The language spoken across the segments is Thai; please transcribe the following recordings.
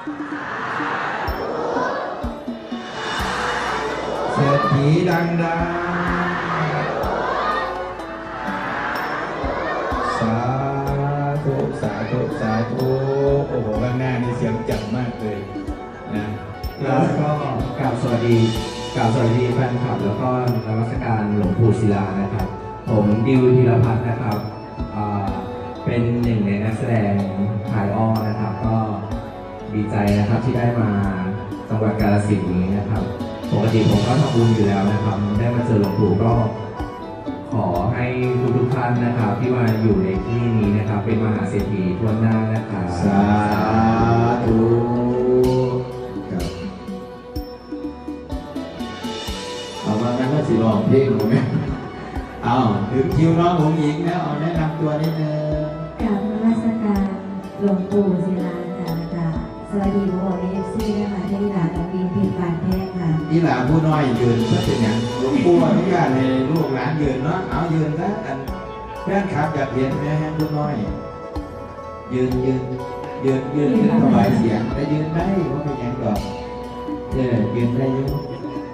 เศรษฐีดังดังสาธุสาธุสาธุโอ้โหข้างหน้านี่เสียงจังมากเลยนะแล้วก็กราบสวัสดีกราบสวัสดีแฟนคลับแล้วก็นมัสการหลวงปู่ศิลานะครับ ผมดิวธีรพัฒน์นะครับเป็นหนึ่งในนักแสดงถ่ายอ้อนะครับ ก็ ดีใจนะครับที่ได้มาจังหวัดกาฬสินธุ์นี้นะครับปกติผมก็ทำบุญอยู่แล้วนะครับ ได้มาเจอหลวงปู่ก็ขอให้ทุกทุกๆท่านนะครับ ที่มาอยู่ในที่นี้นะครับ เป็นมหาเศรษฐีทั่วหน้านะครับสาธุครับเอามาแม่ว่าสิร้องเพลงหรือไหมเอาถึงคิวน้องหงหญิงแล้วเอาแนะนำตัวนิดนึง กราบนมัสการหลวงปู่ศิลาจารย์ค่ะ สวัสดีวอเอฟซีนะคะที่หลานกับบินพิมพ์บานแพงค่ะอีหลาผู้น้อยยืนเพื่อเป็นอย่างหลวงปู่อนุญาตให้ลูกหลานยืนเนาะเอายืนแล้วกันแฟนคลับอยากเห็นแม่ผู้น้อย ยืนยืนยืนยืนยืนถวายเสียงแต่ยืนได้ว่าเป็นอย่างดอกเออยืนได้อยุ่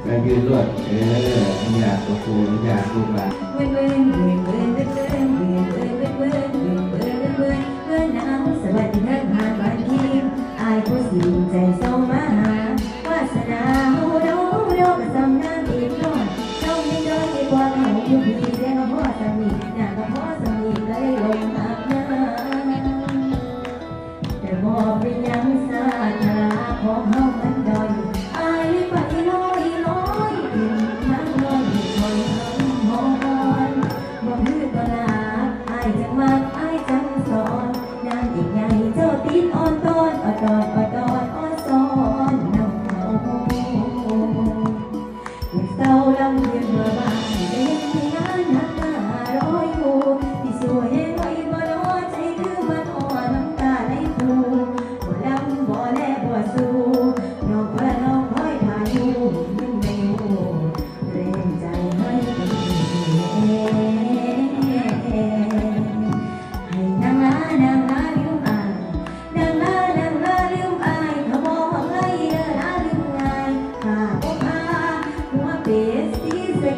แต่ยืนรวดเอออนุญาตหลวงปู่อนุญาตลูกหลานเว้นเว้นเว้น sen sông má hà qua sân hà hô đô đô sông nam tìm rồi sông đi đôi qua hậu như thì sẽ có hoa sầm nhị nhà có hoa sầm lấy đồng hạt nha để mò về nhắn xa nhà có hông anh đời ai phải lối lối tìm nắng lối còn hâm hôn một hư tòa là ai chẳng mang ai chẳng son nàng tình ngày cho tin on ton ở tròn Yang berbahaya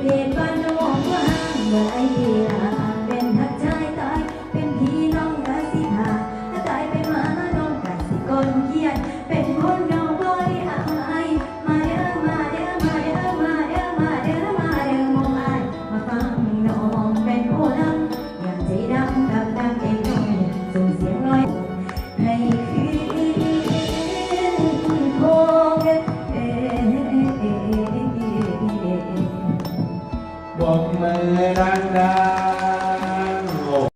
เดบานองว่างบ่ไอเดีย một mình đang đau